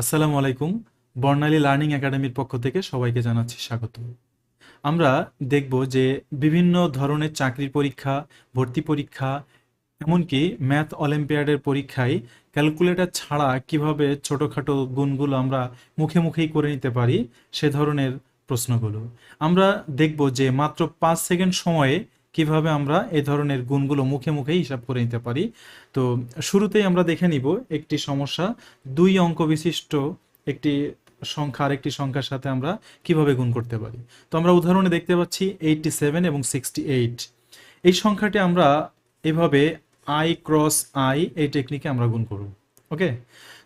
আসসালামু আলাইকুম, বর্ণালী লার্নিং একাডেমির পক্ষ থেকে সবাইকে জানাচ্ছি স্বাগত। আমরা দেখব যে বিভিন্ন ধরনের চাকরির পরীক্ষা, ভর্তি পরীক্ষা, এমনকি ম্যাথ অলিম্পিয়াডের পরীক্ষায় ক্যালকুলেটর ছাড়া কীভাবে ছোটোখাটো গুণগুলো আমরা মুখে মুখেই করে নিতে পারি সে ধরনের প্রশ্নগুলো। আমরা দেখব যে মাত্র পাঁচ সেকেন্ড সময়ে কীভাবে আমরা এই ধরনের গুণগুলো মুখে মুখেই হিসাব করে নিতে পারি? তো শুরুতেই আমরা দেখে নিব একটি সমস্যা, দুই অঙ্ক বিশিষ্ট একটি সংখ্যা, আরেকটি সংখ্যার সাথে আমরা কীভাবে গুণ করতে পারি? তো আমরা উদাহরণে দেখতে পাচ্ছি এইটটি সেভেন এবং সিক্সটি এইট এই সংখ্যাটি আমরা এভাবে আই ক্রস আই এই টেকনিকে আমরা গুণ করব ওকে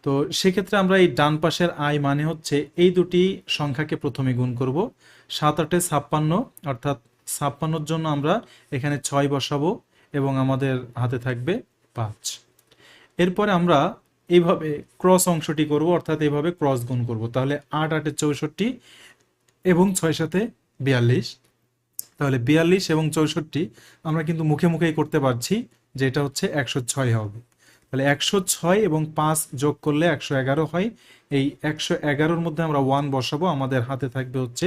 তো সেক্ষেত্রে আমরা এই ডান পাশের আই মানে হচ্ছে এই দুটি সংখ্যাকে প্রথমে গুণ করব, সাত আটে ছাপ্পান্ন, অর্থাৎ ছাপ্পান্নর জন্য আমরা এখানে ছয় বসাবো এবং আমাদের হাতে থাকবে পাঁচ। এরপরে আমরা এইভাবে ক্রস অংশটি করব, অর্থাৎ এইভাবে ক্রস গুণ করব। তাহলে আট, আটে চৌষট্টি এবং ছয় সাথে বিয়াল্লিশ। তাহলে বিয়াল্লিশ এবং চৌষট্টি আমরা কিন্তু মুখে মুখেই করতে পারছি যে এটা হচ্ছে একশো ছয় হবে। তাহলে একশো ছয় এবং পাঁচ যোগ করলে একশো এগারো হয়। এই একশো এগারোর মধ্যে আমরা ওয়ান বসাবো, আমাদের হাতে থাকবে হচ্ছে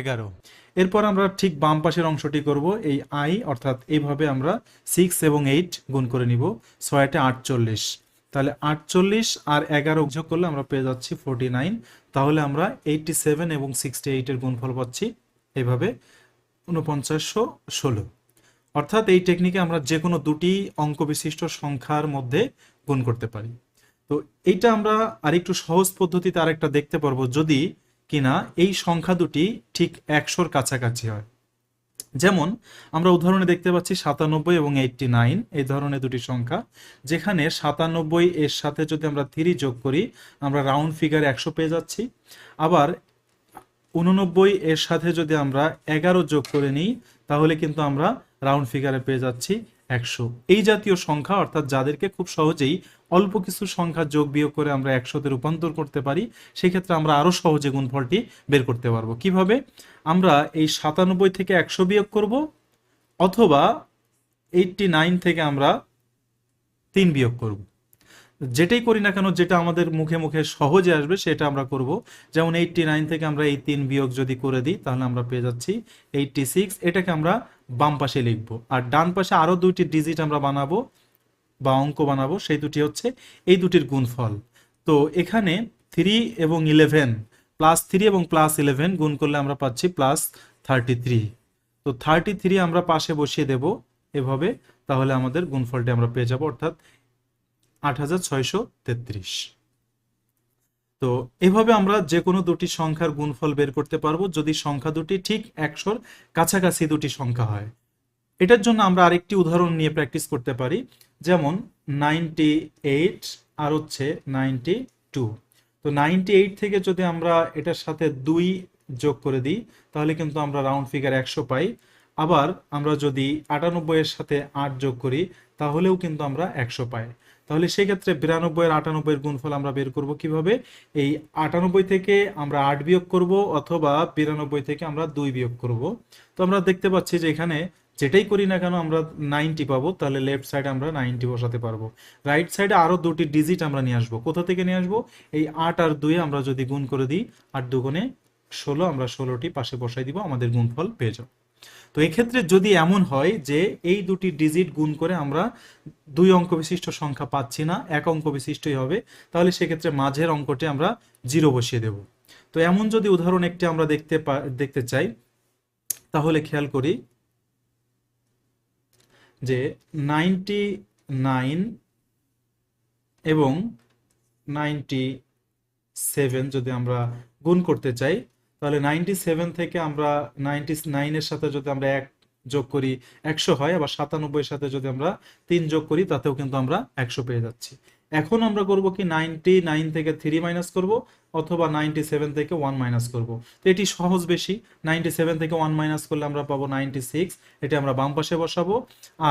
এগারো। এরপর আমরা ঠিক বাম পাশের অংশটি করব, এই আই, অর্থাৎ এইভাবে আমরা সিক্স এবং এইট গুণ করে নিব ছয়টে আটচল্লিশ। তাহলে আটচল্লিশ আর এগারো যোগ করলে আমরা পেয়ে যাচ্ছি ফোরটি নাইন তাহলে আমরা এইটটি সেভেন এবং সিক্সটি এইটের গুণফল পাচ্ছি এইভাবে উনপঞ্চাশশো ষোলো। অর্থাৎ এই টেকনিকে আমরা যে কোনো দুটি অঙ্ক বিশিষ্ট সংখ্যার মধ্যে গুণ করতে পারি। তো এইটা আমরা আরেকটু সহজ পদ্ধতিতে আরেকটা দেখতে পারব, যদি কিনা এই সংখ্যা দুটি ঠিক একশোর কাছাকাছি হয়। যেমন, আমরা উদাহরণে দেখতে পাচ্ছি সাতানব্বই এবং এইটটি নাইন, এই ধরনের দুটি সংখ্যা, যেখানে সাতানব্বই এর সাথে যদি আমরা থ্রি যোগ করি, আমরা রাউন্ড ফিগার একশো পেয়ে যাচ্ছি। আবার, উননব্বই এর সাথে যদি আমরা এগারো যোগ করে নিই, তাহলে কিন্তু আমরা রাউন্ড ফিগারে পেয়ে যাচ্ছি একশো। এই জাতীয় সংখ্যা, অর্থাৎ যাদেরকে খুব সহজেই অল্প কিছু সংখ্যা যোগ বিয়োগ করে আমরা একশোতে রূপান্তর করতে পারি, সেক্ষেত্রে আমরা আরও সহজে গুণফলটি বের করতে পারব। কীভাবে? আমরা এই সাতানব্বই থেকে একশো বিয়োগ করব, অথবা এইটটি নাইন থেকে আমরা তিন বিয়োগ করব। যেটাই করি না কেন, যেটা আমাদের মুখে মুখে সহজে আসবে, সেটা আমরা করব। যেমন এইটটি নাইন থেকে আমরা এই তিন বিয়োগ যদি করে দিই, তাহলে আমরা পেয়ে যাচ্ছি এইটটি সিক্স। এটাকে আমরা বাম পাশে লিখব। আর ডান পাশে আরও দুইটি ডিজিট আমরা বানাবো, বা অঙ্ক বানাবো, সেই দুটি হচ্ছে এই দুটির গুণফল। তো এখানে থ্রি এবং ইলেভেন প্লাস থ্রি এবং প্লাস ইলেভেন গুণ করলে আমরা পাচ্ছি প্লাস থার্টি থ্রি তো থার্টি থ্রি আমরা পাশে বসিয়ে দেব এভাবে, তাহলে আমাদের গুণফলটি আমরা পেয়ে যাব, অর্থাৎ আট হাজার ছয়শো তেত্রিশ। তো এভাবে আমরা যে কোনো দুটি সংখ্যার গুণফল বের করতে পারব যদি সংখ্যা দুটি ঠিক একশোর কাছাকাছি দুটি সংখ্যা হয়। এটার জন্য আমরা আরেকটি উদাহরণ নিয়ে প্র্যাকটিস করতে পারি, যেমন নাইনটি এইট আর হচ্ছে নাইনটি টু তো নাইনটি এইট থেকে যদি আমরা এটার সাথে দুই যোগ করে দিই, তাহলে কিন্তু আমরা রাউন্ড ফিগার একশো পাই। আবার আমরা যদি আটানব্বই এর সাথে আট যোগ করি, তাহলেও কিন্তু আমরা একশো পাই। তাহলে সেক্ষেত্রে বিরানব্বই আর আটানব্বইয়ের গুণফল আমরা বের করব কীভাবে? এই আটানব্বই থেকে আমরা আট বিয়োগ করব অথবা বিরানব্বই থেকে আমরা দুই বিয়োগ করব। তো আমরা দেখতে পাচ্ছি যে এখানে যেটাই করি না কেন আমরা নাইনটি পাবো, তাহলে লেফট সাইডে আমরা নাইনটি বসাতে পারব। রাইট সাইডে আরও দুটি ডিজিট আমরা নিয়ে আসব। কোথা থেকে নিয়ে আসব? এই আট আর দুই আমরা যদি গুণ করে দিই, আট দুগুণে ষোলো, আমরা ষোলোটি পাশে বসাই দিব, আমাদের গুণফল পেয়ে যাব তো এক্ষেত্রে যদি এমন হয় যে এই দুটি ডিজিট গুণ করে আমরা দুই অঙ্ক বিশিষ্ট সংখ্যা পাচ্ছি না, এক অঙ্ক বিশিষ্টই হবে, তাহলে সেক্ষেত্রে মাঝের অঙ্কটি আমরা জিরো বসিয়ে দেব। তো এমন যদি উদাহরণ একটি আমরা দেখতে দেখতে চাই, তাহলে খেয়াল করি যে নাইনটি নাইন এবং নাইনটি সেভেন যদি আমরা গুণ করতে চাই তাহলে নাইনটি সেভেন থেকে আমরা নাইনটি নাইনের সাথে যদি আমরা এক যোগ করি একশো হয়, আবার সাতানব্বইয়ের সাথে যদি আমরা তিন যোগ করি, তাতেও কিন্তু আমরা একশো পেয়ে যাচ্ছি। এখন আমরা করব কি নাইনটি নাইন থেকে থ্রি মাইনাস করব অথবা নাইনটি সেভেন থেকে ওয়ান মাইনাস করব। তো এটি সহজ বেশি, নাইনটি সেভেন থেকে ওয়ান মাইনাস করলে আমরা পাবো নাইনটি সিক্স, এটা আমরা বাম পাশে বসাবো।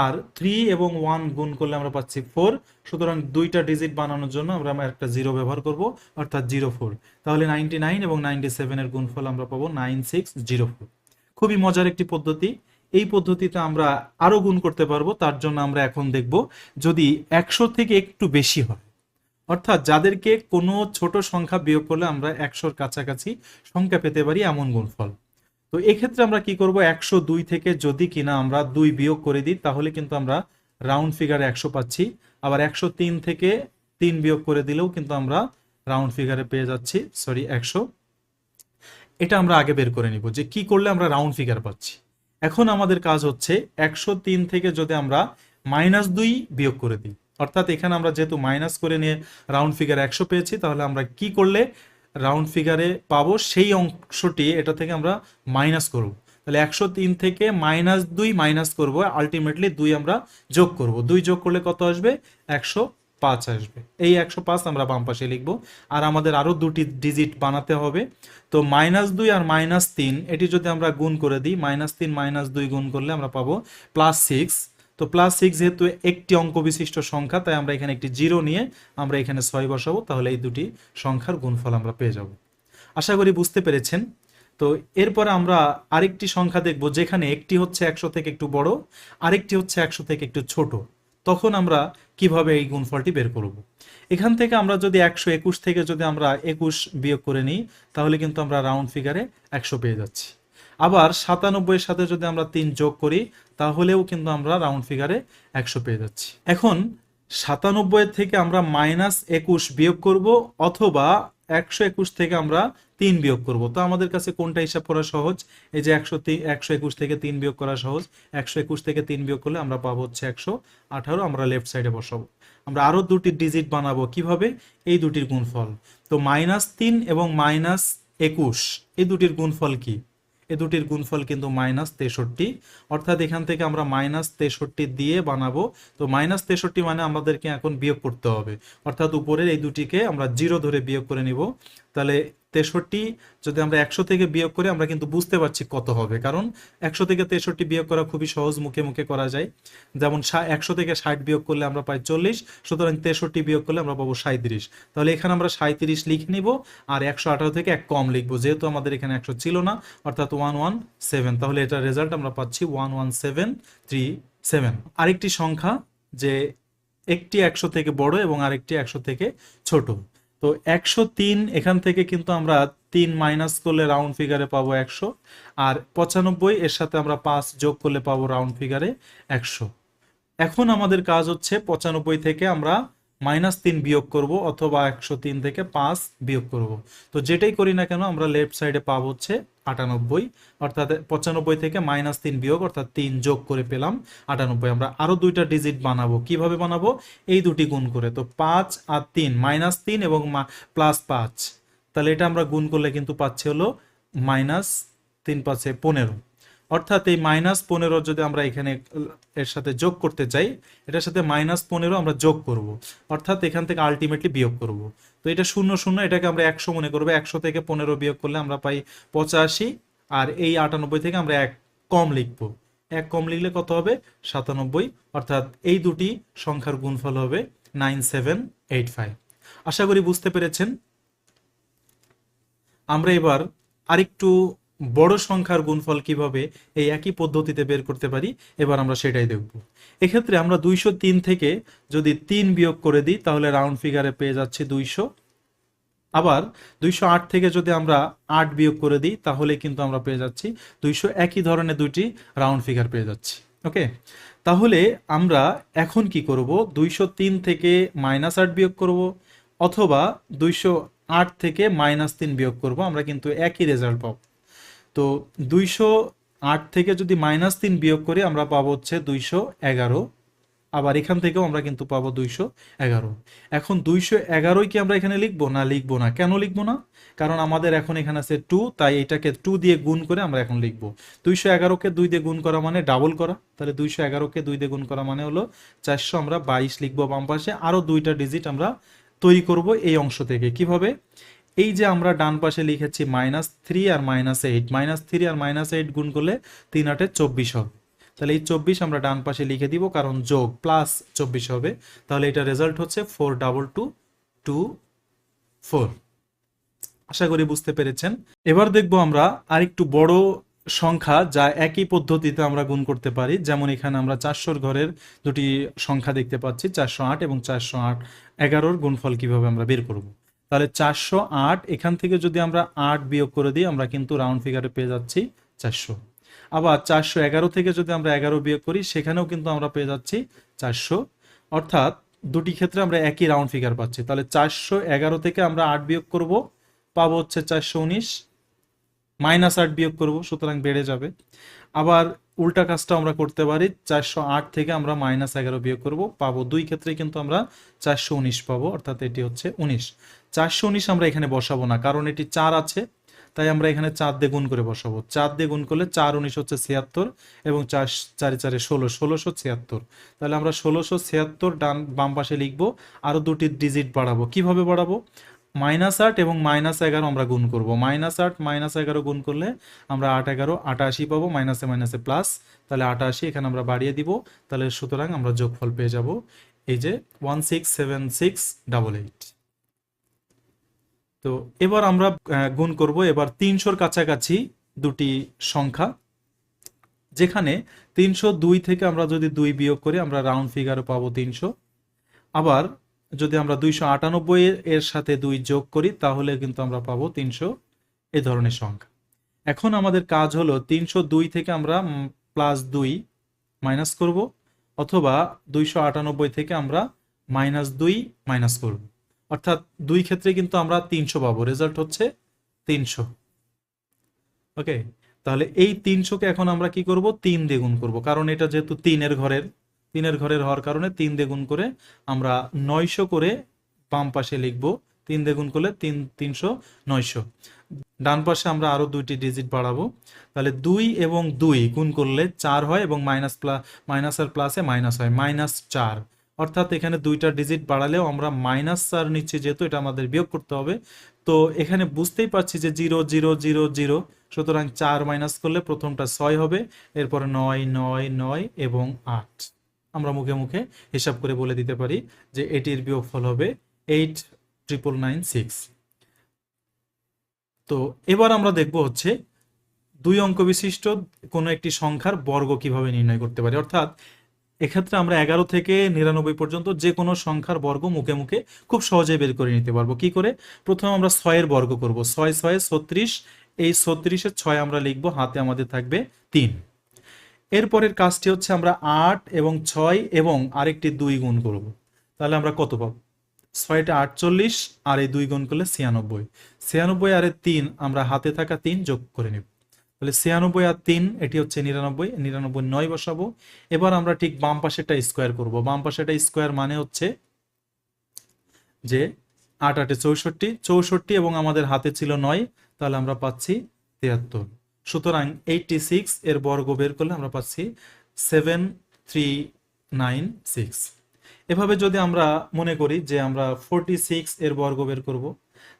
আর থ্রি এবং ওয়ান গুণ করলে আমরা পাচ্ছি ফোর, সুতরাং দুইটা ডিজিট বানানোর জন্য আমরা একটা জিরো ব্যবহার করব, অর্থাৎ জিরো ফোর। তাহলে নাইনটি নাইন এবং নাইনটি সেভেনের গুণফল আমরা পাবো নাইন সিক্স জিরো ফোর। খুবই মজার একটি পদ্ধতি এই পদ্ধতিতে আমরা আরও গুণ করতে পারব, তার জন্য আমরা এখন দেখব যদি একশো থেকে একটু বেশি হয়। অর্থাৎ যাদেরকে কোনো ছোট সংখ্যা বিয়োগ করলে আমরা একশোর কাছাকাছি সংখ্যা পেতে পারি এমন গুণফল। তো এক্ষেত্রে আমরা কি করব? একশো দুই থেকে যদি কিনা আমরা দুই বিয়োগ করে দিই, তাহলে কিন্তু আমরা রাউন্ড ফিগারে একশো পাচ্ছি। আবার একশো তিন থেকে তিন বিয়োগ করে দিলেও কিন্তু আমরা রাউন্ড ফিগারে পেয়ে যাচ্ছি। সরি, একশো। এটা আমরা আগে বের করে নিব যে কি করলে আমরা রাউন্ড ফিগার পাচ্ছি। এখন আমাদের কাজ হচ্ছে একশো তিন থেকে যদি আমরা মাইনাস দুই বিয়োগ করে দিই। অর্থাৎ এখানে আমরা যেহেতু মাইনাস করে নিয়ে রাউন্ড ফিগার একশো পেয়েছি, তাহলে আমরা কি করলে রাউন্ড ফিগারে পাবো সেই অংশটি, এটা থেকে আমরা মাইনাস করব। তাহলে একশো তিন থেকে মাইনাস দুই মাইনাস করব আলটিমেটলি দুই আমরা যোগ করব। দুই যোগ করলে কত আসবে? একশো পাঁচ আসবে। এই একশো পাঁচ আমরা বাম পাশে লিখব। আর আমাদের আরও দুটি ডিজিট বানাতে হবে। তো মাইনাস দুই আর মাইনাস তিন, এটি যদি আমরা গুণ করে দিই মাইনাস তিন মাইনাস দুই গুণ করলে আমরা পাবো প্লাস সিক্স তো প্লাস সিক্স যেহেতু একটি অঙ্ক বিশিষ্ট সংখ্যা, তাই আমরা এখানে একটি জিরো নিয়ে আমরা এখানে ছয় বসাবো, তাহলে এই দুটি সংখ্যার গুণফল আমরা পেয়ে যাব। আশা করি বুঝতে পেরেছেন। তো এরপরে আমরা আরেকটি সংখ্যা দেখব, যেখানে একটি হচ্ছে একশো থেকে একটু বড়, আরেকটি হচ্ছে একশো থেকে একটু ছোট। তখন আমরা কীভাবে এই গুণফলটি বের করব? এখান থেকে আমরা যদি একশো একুশ থেকে যদি আমরা একুশ বিয়োগ করে নিই, তাহলে কিন্তু আমরা রাউন্ড ফিগারে একশো পেয়ে যাচ্ছি। আবার সাতানব্বইয়ের সাথে যদি আমরা তিন যোগ করি, তাহলেও কিন্তু আমরা রাউন্ড ফিগারে একশো পেয়ে যাচ্ছি। এখন সাতানব্বই থেকে আমরা মাইনাস একুশ বিয়োগ করব, অথবা একশো একুশ থেকে আমরা তিন বিয়োগ করব। তো আমাদের কাছে কোনটা হিসাব করা সহজ? এই যে একশো একশো একুশ থেকে তিন বিয়োগ করা সহজ। একশো একুশ থেকে তিন বিয়োগ করলে আমরা পাবো হচ্ছে একশো আঠারো, আমরা লেফট সাইডে বসাবো। আমরা আরও দুটি ডিজিট বানাবো কীভাবে? এই দুটির গুণফল। তো মাইনাস তিন এবং মাইনাস একুশ, এই দুটির গুণফল কি? এ দুটির গুণফল কিন্তু মাইনাস তেষট্টি। অর্থাৎ এখান থেকে আমরা মাইনাস তেষট্টি দিয়ে বানাবো। তো মাইনাস তেষট্টি মানে আমাদেরকে এখন বিয়োগ করতে হবে। অর্থাৎ উপরের এই দুটিকে আমরা জিরো ধরে বিয়োগ করে নিব। তাহলে তেষট্টি যদি আমরা একশো থেকে বিয়োগ করি, আমরা কিন্তু বুঝতে পারছি কত হবে। কারণ একশো থেকে তেষট্টি বিয়োগ করা খুবই সহজ, মুখে মুখে করা যায়। যেমন একশো থেকে ষাট বিয়োগ করলে আমরা পাই চল্লিশ, সুতরাং তেষট্টি বিয়োগ করলে আমরা পাবো সাঁত্রিশ তাহলে এখানে আমরা সাঁত্রিশ লিখে নিব আর একশো আঠারো থেকে এক কম লিখব, যেহেতু আমাদের এখানে একশো ছিল না, অর্থাৎ ওয়ান ওয়ান সেভেন। তাহলে এটার রেজাল্ট আমরা পাচ্ছি one one seven three seven. আরেকটি সংখ্যা যে একটি একশো থেকে বড় এবং আরেকটি একশো থেকে ছোট। তো একশো তিন এখান থেকে কিন্তু আমরা তিন মাইনাস করলে রাউন্ড ফিগারে পাবো একশো। আর পঁচানব্বই এর সাথে আমরা পাঁচ যোগ করলে পাবো রাউন্ড ফিগারে একশো। এখন আমাদের কাজ হচ্ছে পঁচানব্বই থেকে আমরা মাইনাস তিন বিয়োগ করব অথবা একশো তিন থেকে পাঁচ বিয়োগ করব। তো যেটাই করি না কেন, আমরা লেফট সাইডে পাবো হচ্ছে আটানব্বই, অর্থাৎ পঁচানব্বই থেকে মাইনাস তিন বিয়োগ, অর্থাৎ তিন যোগ করে পেলাম আটানব্বই। আমরা আরও দুইটা ডিজিট বানাবো। কীভাবে বানাবো? এই দুটি গুণ করে। তো পাঁচ আর তিন, মাইনাস তিন এবং প্লাস পাঁচ। তাহলে এটা আমরা গুণ করলে কিন্তু পাচ্ছি হলো মাইনাস তিন পাঁচে পনেরো। অর্থাৎ এই মাইনাস পনেরো যদি আমরা এখানে এর সাথে যোগ করতে চাই, এটার সাথে মাইনাস পনেরো আমরা যোগ করব। অর্থাৎ এখান থেকে আলটিমেটলি বিয়োগ করব। তো এটা শূন্য শূন্য, এটাকে আমরা একশো মনে করব। একশো থেকে পনেরো বিয়োগ করলে আমরা পাই পঁচাশি, আর এই আটানব্বই থেকে আমরা এক কম লিখব। এক কম লিখলে কত হবে? সাতানব্বই। অর্থাৎ এই দুটি সংখ্যার গুণফল হবে নাইন সেভেন এইট ফাইভ। আশা করি বুঝতে পেরেছেন। আমরা এবার আরেকটু বড় সংখ্যার গুণফল কীভাবে এই একই পদ্ধতিতে বের করতে পারি? এবার আমরা সেটাই দেখব। এক্ষেত্রে আমরা দুইশো তিন থেকে যদি তিন বিয়োগ করে দিই, তাহলে রাউন্ড ফিগারে পেয়ে যাচ্ছি দুইশো। আবার দুইশো আট থেকে যদি আমরা আট বিয়োগ করে দিই, তাহলে কিন্তু আমরা পেয়ে যাচ্ছি দুইশো একই ধরনের দুইটি রাউন্ড ফিগার পেয়ে যাচ্ছি। ওকে? তাহলে আমরা এখন কি করব? দুইশো তিন থেকে মাইনাস আট বিয়োগ করব, অথবা দুইশো আট থেকে মাইনাস তিন বিয়োগ করব। আমরা কিন্তু একই রেজাল্ট পাবো। তো দুইশো আট থেকে যদি মাইনাস তিন বিয়োগ করি, আমরা পাবো হচ্ছে দুইশো এগারো। আবার এখান থেকেও আমরা কিন্তু পাবো দুইশো এগারো। এখন দুইশো এগারোই কি আমরা এখানে লিখব, না লিখব না? কেন লিখব না? কারণ আমাদের এখন এখানে আছে টু, তাই এটাকে টু দিয়ে গুণ করে আমরা এখন লিখব। দুইশো এগারোকে দুই দিয়ে গুণ করা মানে ডাবল করা। তাহলে দুইশো এগারোকে দুই দিয়ে গুণ করা মানে হলো চারশো, আমরা বাইশ লিখব বাম পাশে। আরও দুইটা ডিজিট আমরা তৈরি করব এই অংশ থেকে। কীভাবে? এই যে আমরা ডান পাশে লিখেছি মাইনাস থ্রি আর মাইনাস এইট মাইনাস থ্রি আর মাইনাস এইট গুণ করলে তিন আটে চব্বিশ হবে। তাহলে এই চব্বিশ আমরা ডান পাশে লিখে দিব, কারণ যোগ প্লাস চব্বিশ হবে। তাহলে এটা রেজাল্ট হচ্ছে four double two two four আশা করি বুঝতে পেরেছেন। এবার দেখব আমরা আরেকটু বড় সংখ্যা যা একই পদ্ধতিতে আমরা গুণ করতে পারি। যেমন এখানে আমরা চারশোর ঘরের দুটি সংখ্যা দেখতে পাচ্ছি, চারশো আট এবং চারশো আট এগারোর গুণফল কীভাবে আমরা বের করব। তাহলে চারশো আট, এখান থেকে যদি আমরা আট বিয়োগ করে দিই, আমরা কিন্তু রাউন্ড ফিগারে পেয়ে যাচ্ছি চারশো। আবার চারশো এগারো থেকে যদি আমরা এগারো বিয়োগ করি, সেখানেও কিন্তু আমরা পেয়ে যাচ্ছি চারশো। অর্থাৎ দুটি ক্ষেত্রে আমরা একই রাউন্ড ফিগার পাচ্ছি। তাহলে চারশো এগারো থেকে আমরা আট বিয়োগ করব, পাবো হচ্ছে চারশো উনিশ মাইনাস আট বিয়োগ করব, সুতরাং বেড়ে যাবে। আবার উল্টা কাজটা আমরা করতে পারি, চারশো আট থেকে আমরা মাইনাস এগারো বিয়োগ করব। পাবো দুই ক্ষেত্রে কিন্তু আমরা চারশো উনিশ পাবো, অর্থাৎ এটি হচ্ছে উনিশ। চারশো উনিশ আমরা এখানে বসাবো না, কারণ এটি চার আছে, তাই আমরা এখানে চার দিয়ে গুণ করে বসাবো। চার দিয়ে গুণ করলে চার উনিশ হচ্ছে ছিয়াত্তর এবং চার, চারে চারে ষোলো, ষোলোশো ছিয়াত্তর। তাহলে আমরা ষোলোশো ছিয়াত্তর ডান বাম পাশে লিখব, আরও দুটি ডিজিট বাড়াবো। কীভাবে বাড়াবো? মাইনাস আট এবং মাইনাস এগারো আমরা গুণ করব। মাইনাস আট, মাইনাস এগারো গুণ করলে আমরা আট, এগারো, আটাশি পাবো, মাইনাসে মাইনাসে প্লাস। তাহলে আটাশি এখানে আমরা বাড়িয়ে দিব। তাহলে সুতরাং আমরা যোগফল পেয়ে যাব এই যে one six seven six double eight তো এবার আমরা গুণ করব। এবার তিনশোর কাছাকাছি দুটি সংখ্যা, যেখানে তিনশো দুই থেকে আমরা যদি দুই বিয়োগ করি, আমরা রাউন্ড ফিগারও পাবো তিনশো। আবার যদি আমরা দুইশো আটানব্বই এর সাথে দুই যোগ করি, তাহলে কিন্তু আমরা পাবো তিনশো এ ধরনের সংখ্যা। এখন আমাদের কাজ হলো তিনশো দুই থেকে আমরা প্লাস দুই মাইনাস করব, অথবা দুইশো আটানব্বই থেকে আমরা মাইনাস দুই মাইনাস করব। অর্থাৎ দুই ক্ষেত্রে কিন্তু আমরা তিনশো পাবো রেজাল্ট হচ্ছে তিনশো। ওকে তাহলে এই তিনশোকে এখন আমরা কি করব? তিন দ্বিগুণ গুণ করব, কারণ এটা যেহেতু তিনের ঘরের তিনের ঘরের হওয়ার কারণে তিন দিয়ে গুণ করে আমরা নয়শো করে বাম পাশে লিখব। তিন দিয়ে গুণ করলে তিন, তিনশো, নয়শো। ডান পাশে আমরা আরও দুইটি ডিজিট বাড়াবো। তাহলে দুই এবং দুই গুণ করলে চার হয় এবং মাইনাস প্লাস মাইনাস আর প্লাসে মাইনাস হয়, মাইনাস চার। অর্থাৎ এখানে দুইটা ডিজিট বাড়ালেও আমরা মাইনাস চার নিচ্ছি যেহেতু এটা আমাদের বিয়োগ করতে হবে, তো এখানে বুঝতেই পারছি যে জিরো জিরো জিরো জিরো। সুতরাং চার মাইনাস করলে প্রথমটা ছয় হবে, এরপরে নয় নয় নয় এবং আট। আমরা মুখে মুখে হিসাব করে বলে দিতে পারি যে এটির বিয়োগফল হবে এইট ট্রিপল নাইন সিক্স। তো এবার আমরা দেখব হচ্ছে দুই অঙ্ক বিশিষ্ট কোনো একটি সংখ্যার বর্গ কীভাবে নির্ণয় করতে পারি। অর্থাৎ এক্ষেত্রে আমরা এগারো থেকে নিরানব্বই পর্যন্ত যে কোনো সংখ্যার বর্গ মুখে মুখে খুব সহজেই বের করে নিতে পারব। কি করে? প্রথমে আমরা ছয়ের বর্গ করব। ছয় ছয়, ছত্রিশ, এই ছত্রিশের ছয় আমরা লিখব, হাতে আমাদের থাকবে তিন। এরপরের কাজটি হচ্ছে আমরা আট এবং ছয় এবং আরেকটি দুই গুণ করব। তাহলে আমরা কত পাবো? ছয়টা আটচল্লিশ, আর এই দুই গুণ করলে ছিয়ানব্বই। ছিয়ানব্বই আর তিন, আমরা হাতে থাকা তিন যোগ করে নেব। তাহলে ছিয়ানব্বই আর তিন, এটি হচ্ছে নিরানব্বই নিরানব্বই নয় বসাবো। এবার আমরা ঠিক বাম পাশেটা স্কোয়ার করব। বাম পাশেটা স্কোয়ার মানে হচ্ছে যে আট আটে চৌষট্টি চৌষট্টি এবং আমাদের হাতে ছিল নয়, তাহলে আমরা পাচ্ছি তিয়াত্তর। সুতরাং এইটটি সিক্স এর বর্গ বের করলে আমরা পাচ্ছি সেভেন থ্রি নাইন সিক্স এভাবে যদি আমরা মনে করি যে আমরা ফোরটি সিক্স এর বর্গ বের করব,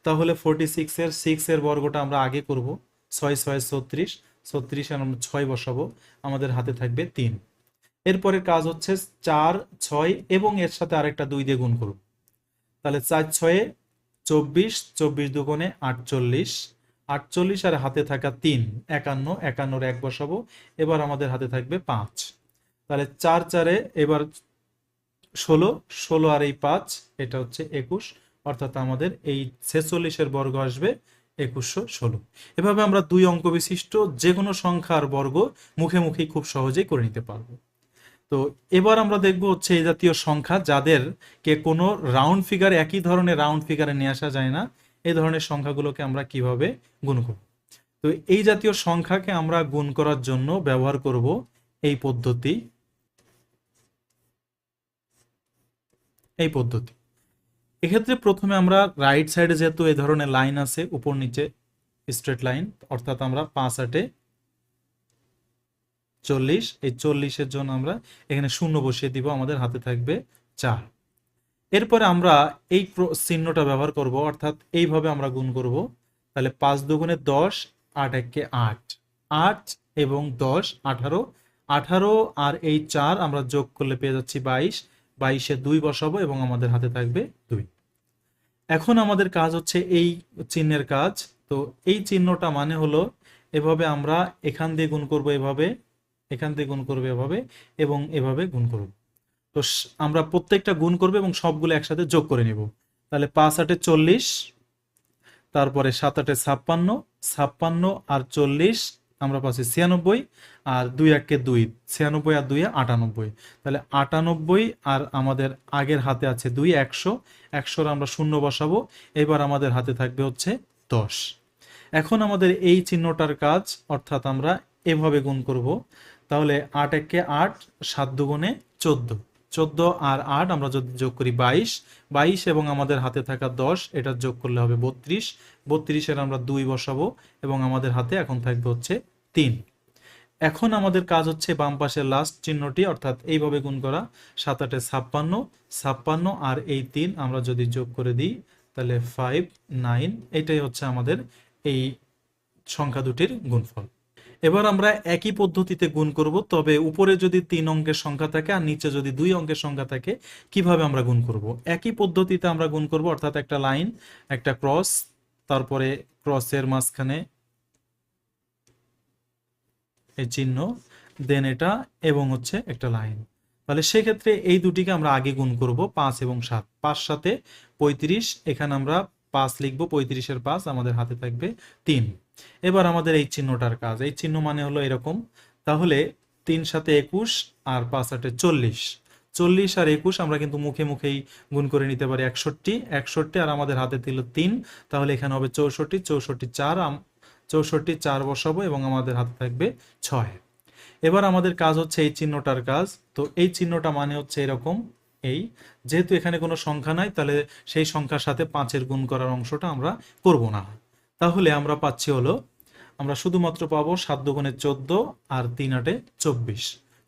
তাহলে ফোরটি সিক্স এর সিক্স এর বর্গটা আমরা আগে করব। ছয় ছয় ছত্রিশ ছত্রিশ আর আমরা ছয় বসাবো, আমাদের হাতে থাকবে তিন। এরপরে কাজ হচ্ছে চার ছয় এবং এর সাথে আরেকটা দুই দিয়ে গুণ করব। তাহলে চার ছয়ে চব্বিশ চব্বিশ দুগুণে আটচল্লিশ আটচল্লিশ আর হাতে থাকা তিন, একান্ন, একান্নর এক বসাবো, এবার আমাদের হাতে থাকবে পাঁচ। তাহলে চার চারে এবার ষোলো ষোলো আর এই পাঁচ, এটা হচ্ছে একুশ, অর্থাৎ আমাদের এই ছেচল্লিশের বর্গ আসবে একুশশো ষোলো। এভাবে আমরা দুই অঙ্ক বিশিষ্ট যে কোনো সংখ্যার বর্গ মুখে মুখেই খুব সহজেই করে নিতে পারব। তো এবার আমরা দেখব হচ্ছে এই জাতীয় সংখ্যা যাদেরকে কোনো রাউন্ড ফিগার, একই ধরনের রাউন্ড ফিগারে নিয়ে আসা যায় না এই ধরনের সংখ্যাগুলোকে আমরা কীভাবে গুণ করব? তো এই জাতীয় সংখ্যাকে আমরা গুণ করার জন্য ব্যবহার করব এই পদ্ধতি। এই পদ্ধতি। এক্ষেত্রে প্রথমে আমরা রাইট সাইডে যেহেতু এ ধরনের লাইন আছে, উপর নিচে স্ট্রেট লাইন অর্থাৎ আমরা পাঁচ আটে চল্লিশ, এই চল্লিশের জন্য আমরা এখানে শূন্য বসিয়ে দিব, আমাদের হাতে থাকবে চার। এরপরে আমরা এই চিহ্নটা ব্যবহার করব, অর্থাৎ এইভাবে আমরা গুণ করব। তাহলে পাঁচ দুগুণে দশ, আট একে আট। আট এবং দশ, আঠারো। আঠারো আর এই চার আমরা যোগ করলে পেয়ে যাচ্ছি বাইশ। বাইশে দুই বসাবো এবং আমাদের হাতে থাকবে দুই। এখন আমাদের কাজ হচ্ছে এই চিহ্নের কাজ। তো এই চিহ্নটা মানে হলো এভাবে আমরা এখান দিয়ে গুণ করব এভাবে, এখান দিয়ে গুণ করব এভাবে এবং এভাবে গুণ করব। তো আমরা প্রত্যেকটা গুণ করব এবং সবগুলো একসাথে যোগ করে নিব। তাহলে পাঁচ আটে চল্লিশ, তারপরে সাত আটে ছাপ্পান্ন ছাপ্পান্ন আর চল্লিশ, আমরা পাচ্ছি ছিয়ানব্বই, আর দুই একে দুই, ছিয়ানব্বই আর দুই আটানব্বই। তাহলে আটানব্বই আর আমাদের আগের হাতে আছে দুই, একশো, একশোর আমরা শূন্য বসাবো, এবার আমাদের হাতে থাকবে হচ্ছে দশ। এখন আমাদের এই চিহ্নটার কাজ, অর্থাৎ আমরা এভাবে গুণ করব। তাহলে আট একে আট, সাত দুগুণে চোদ্দ। চোদ্দ আর আট আমরা যদি যোগ করি বাইশ বাইশ এবং আমাদের হাতে থাকা দশ, এটা যোগ করলে হবে বত্রিশ, বত্রিশের আমরা দুই বসাবো এবং আমাদের হাতে এখন থাকবে হচ্ছে তিন। এখন আমাদের কাজ হচ্ছে বাম পাশের লাস্ট চিহ্নটি, অর্থাৎ এইভাবে গুণ করা, সাত আটে ছাপ্পান্ন ছাপ্পান্ন আর এই তিন আমরা যদি যোগ করে দিই, তাহলে ফাইভ নাইন এটাই হচ্ছে আমাদের এই সংখ্যা দুটির গুণফল। এবার আমরা একই পদ্ধতিতে গুণ করব, তবে উপরে যদি তিন অঙ্কের সংখ্যা থাকে আর নিচে যদি দুই অঙ্কের সংখ্যা থাকে, কীভাবে আমরা গুণ করব? একই পদ্ধতিতে আমরা গুণ করব, অর্থাৎ একটা লাইন, একটা ক্রস, তারপরে ক্রসের মাঝখানে এই চিহ্ন, দেন এটা এবং হচ্ছে একটা লাইন। তাহলে সেক্ষেত্রে এই দুটিকে আমরা আগে গুণ করব, পাঁচ এবং সাত। পাঁচ সাথে পঁয়ত্রিশ, এখানে আমরা পাঁচ লিখব, পঁয়ত্রিশের পাঁচ আমাদের হাতে থাকবে তিন। এবার আমাদের এই চিহ্নটার কাজ, এই চিহ্ন মানে হলো এরকম। তাহলে তিন সাথে একুশ আর পাঁচ আটে চল্লিশ। চল্লিশ আর একুশ আমরা কিন্তু মুখে মুখেই গুণ করে নিতে পারি একষট্টি। একষট্টি আর আমাদের হাতে দিল তিন। তাহলে এখানে হবে চৌষট্টি চৌষট্টি চার চৌষট্টি চার বসাবো এবং আমাদের হাতে থাকবে ছয়। এবার আমাদের কাজ হচ্ছে এই চিহ্নটার কাজ। তো এই চিহ্নটা মানে হচ্ছে এরকম এই। যেহেতু এখানে কোনো সংখ্যা নাই, তাহলে সেই সংখ্যার সাথে পাঁচের গুণ করার অংশটা আমরা করব না। তাহলে আমরা পাচ্ছি হলো, আমরা শুধুমাত্র পাবো সাত দুগুণে চোদ্দ আর তিন আটে চব্বিশ।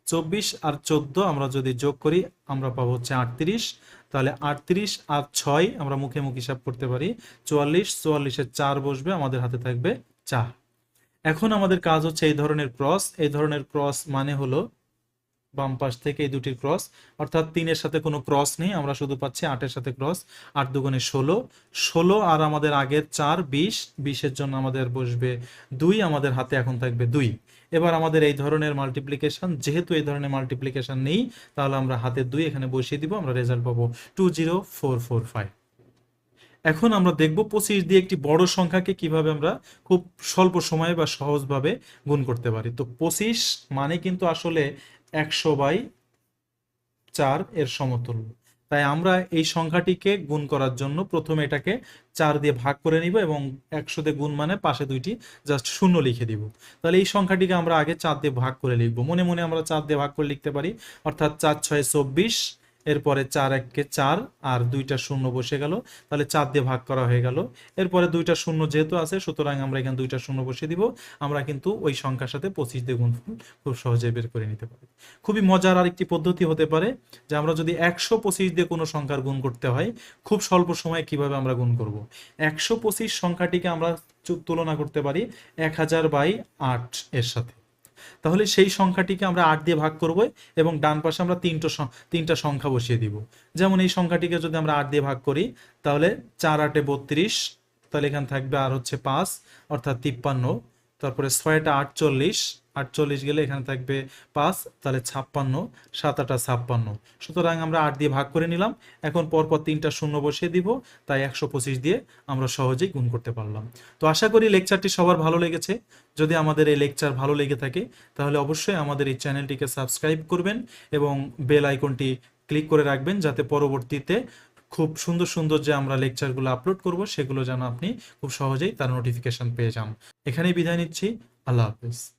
চব্বিশ আর চোদ্দ আমরা যদি যোগ করি, আমরা পাবো হচ্ছে আটত্রিশ। তাহলে আটত্রিশ আর ছয় আমরা মুখে মুখ হিসাব করতে পারি, চুয়াল্লিশ চুয়াল্লিশের চার বসবে, আমাদের হাতে থাকবে চার। এখন আমাদের কাজ হচ্ছে এই ধরনের ক্রস এই ধরনের ক্রস মানে হলো বাম পাশ থেকে এই দুটির ক্রস অর্থাৎ তিনের সাথে কোনো ক্রস নেই, আমরা শুধু পাচ্ছি আটের সাথে ক্রস আট দুগুণে ষোলো। ষোলো আর আমাদের আগের চার, বিশ, বিশের জন্য আমাদের বসবে দুই, আমাদের হাতে এখন থাকবে দুই। এবার আমাদের এই ধরনের মাল্টিপ্লিকেশন যেহেতু এই ধরনের মাল্টিপ্লিকেশন নেই, তাহলে আমরা হাতে দুই এখানে বসিয়ে দিব, আমরা রেজাল্ট পাবো two zero four four five এখন আমরা দেখব পঁচিশ দিয়ে একটি বড় সংখ্যাকে কীভাবে আমরা খুব স্বল্প সময়ে বা সহজভাবে গুণ করতে পারি। তো পঁচিশ মানে কিন্তু আসলে একশো বাই চার এর সমতুল্য। তাই আমরা এই সংখ্যাটিকে গুণ করার জন্য প্রথমে এটাকে চার দিয়ে ভাগ করে নিব এবং একশো দিয়ে গুণ মানে পাশে দুইটি জাস্ট শূন্য লিখে দিব। তাহলে এই সংখ্যাটিকে আমরা আগে চার দিয়ে ভাগ করে লিখব। মনে মনে আমরা চার দিয়ে ভাগ করে লিখতে পারি। অর্থাৎ চার, ছয়, চব্বিশ এরপরে চার এককে চার আর দুইটা শূন্য বসে গেল। তাহলে চার দিয়ে ভাগ করা হয়ে গেল। এরপরে দুইটা শূন্য যেহেতু আছে, সুতরাং আমরা এখানে দুইটা শূন্য বসে দিব। আমরা কিন্তু ওই সংখ্যার সাথে পঁচিশ দিয়ে গুণফল খুব সহজে বের করে নিতে পারি। খুবই মজার আরেকটি পদ্ধতি হতে পারে যে আমরা যদি একশো পঁচিশ দিয়ে কোনো সংখ্যার গুণ করতে হয়, খুব স্বল্প সময়ে কীভাবে আমরা গুণ করব? একশো পঁচিশ সংখ্যাটিকে আমরা তুলনা করতে পারি এক হাজার বাই আট এর সাথে। তাহলে সেই সংখ্যাটিকে আমরা আট দিয়ে ভাগ করব এবং ডান পাশে আমরা তিনটো তিনটা সংখ্যা বসিয়ে দিব। যেমন এই সংখ্যাটিকে যদি আমরা আট দিয়ে ভাগ করি, তাহলে চার আটে বত্রিশ, তাহলে এখানে থাকবে আর হচ্ছে পাঁচ, অর্থাৎ তিপ্পান্ন। তারপরে ছয়টা আটচল্লিশ আটচল্লিশ গেলে এখানে থাকবে পাঁচ, তাহলে ছাপ্পান্ন সাত আটা ছাপ্পান্ন। সুতরাং আমরা আট দিয়ে ভাগ করে নিলাম। এখন পরপর তিনটা শূন্য বসিয়ে দিব, তাই একশো পঁচিশ দিয়ে আমরা সহজেই গুণ করতে পারলাম। তো আশা করি লেকচারটি সবার ভালো লেগেছে। যদি আমাদের এই লেকচার ভালো লেগে থাকে, তাহলে অবশ্যই আমাদের এই চ্যানেলটিকে সাবস্ক্রাইব করবেন এবং বেল আইকনটি ক্লিক করে রাখবেন, যাতে পরবর্তীতে খুব সুন্দর সুন্দর যে আমরা লেকচারগুলো আপলোড করব, সেগুলো যেন আপনি খুব সহজেই তার নোটিফিকেশন পেয়ে যান। এখানেই বিদায় নিচ্ছি। আল্লাহ হাফেজ।